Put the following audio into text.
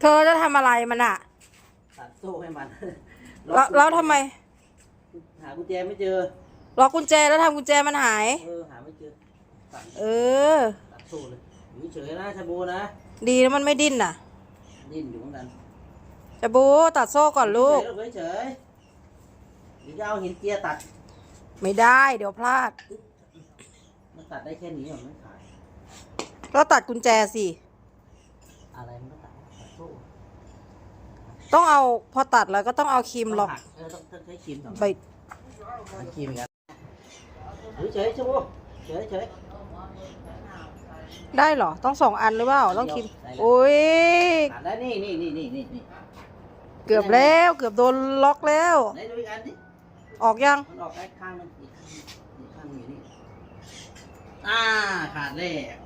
เธอจะทำอะไรมันอะตัดโซ่ให้มันแล้วแล้วทำไมหากุญแจไม่เจอ ล็อกกุญแจแล้วทำกุญแจมันหาย เออหาไม่เจอตัดเออ ตัดโซ่เลยอยู่เฉยๆนะชาบูนะดีนะมันไม่ดิ้นน่ะดิ้นอยู่เหมือนกันจะบูตัดโซ่ก่อนลูก เฉยๆเฉยๆเดี๋ยวจะเอาหินเจียตัดไม่ได้เดี๋ยวพลาด มันตัดได้แค่นี้เหรอไม่ขาย ก็ตัดกุญแจสิ อะไรมันก็ตัดตัดโซ่ ต้องเอาพอตัดแล้วก็ต้องเอาครีมล็อกต้งหัเออต้องต้องใช้ครีมสองไปใช้ครีมอีกแล้วอยู่เฉยๆชาบูเฉยๆเฉยได้เหรอ ต้องสองอันหรือเปล่า ต้องครีมได้แล้วโอ้ยตัดได้นี่นี่นี่นี่นี่นี่เกือบแล้วเกือบโดนล็อกแล้ว ไหนดูอีกอันดิออกยังมันออกได้ข้างหนึงอีกข้างหนึงอีกข้างหนึงอยู่นี่อ่าขาดแล้วโอ้นี่ไง